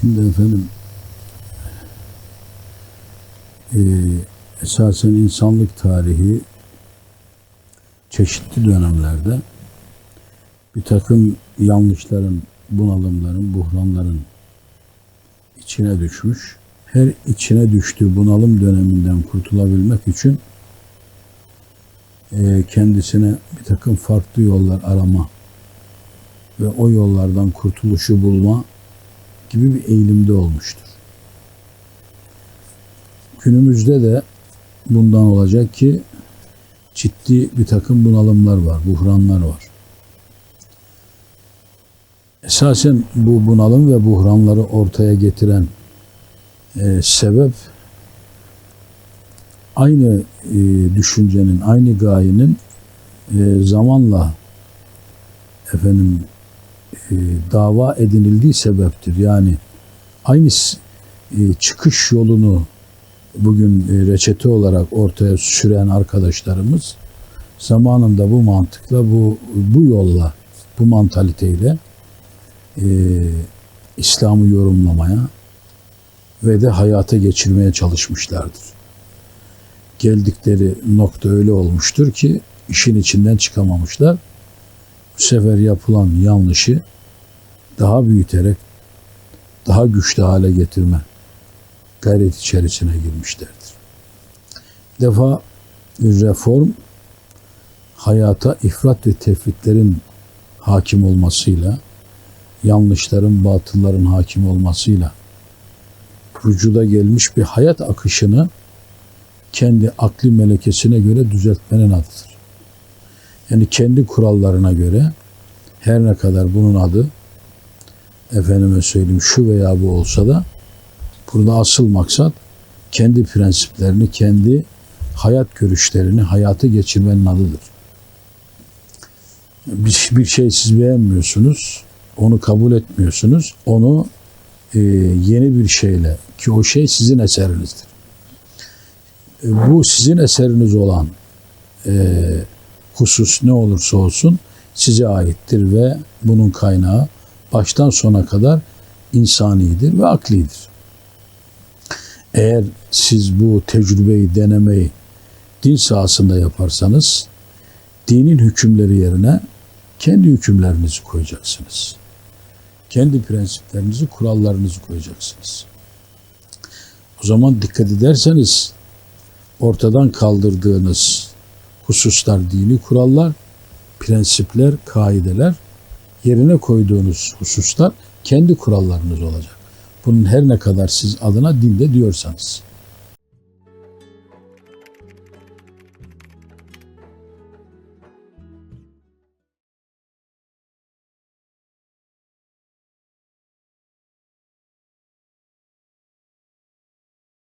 Şimdi efendim eee, esasen insanlık tarihi çeşitli dönemlerde bir takım yanlışların, bunalımların, buhranların içine düşmüş. Her içine düştüğü bunalım döneminden kurtulabilmek için eee, kendisine bir takım farklı yollar arama ve o yollardan kurtuluşu bulma gibi bir eğilimde olmuştur. Günümüzde de bundan olacak ki ciddi bir takım bunalımlar var, buhranlar var. Esasen bu bunalım ve buhranları ortaya getiren e, sebep aynı e, düşüncenin, aynı gayenin e, zamanla efendim e, dava edinildiği sebeptir. Yani aynı e, çıkış yolunu bugün e, reçete olarak ortaya süren arkadaşlarımız zamanında bu mantıkla, bu bu yolla, bu mantaliteyle e, İslam'ı yorumlamaya ve de hayata geçirmeye çalışmışlardır. Geldikleri nokta öyle olmuştur ki işin içinden çıkamamışlar bu sefer yapılan yanlışı daha büyüterek daha güçlü hale getirme gayret içerisine girmişlerdir. Defa reform hayata ifrat ve tefritlerin hakim olmasıyla yanlışların, batılların hakim olmasıyla vücuda gelmiş bir hayat akışını kendi akli melekesine göre düzeltmenin adıdır. Yani kendi kurallarına göre her ne kadar bunun adı efendime söyleyeyim şu veya bu olsa da burada asıl maksat kendi prensiplerini, kendi hayat görüşlerini hayata geçirmenin adıdır. Bir, bir şey siz beğenmiyorsunuz, onu kabul etmiyorsunuz, onu e, yeni bir şeyle ki o şey sizin eserinizdir. E, bu sizin eseriniz olan e, husus ne olursa olsun size aittir ve bunun kaynağı baştan sona kadar insanidir ve aklidir. Eğer siz bu tecrübeyi, denemeyi din sahasında yaparsanız dinin hükümleri yerine kendi hükümlerinizi koyacaksınız. Kendi prensiplerinizi, kurallarınızı koyacaksınız. O zaman dikkat ederseniz ortadan kaldırdığınız hususlar dini kurallar, prensipler, kaideler yerine koyduğunuz hususlar kendi kurallarınız olacak. Bunun her ne kadar siz adına dinde diyorsanız.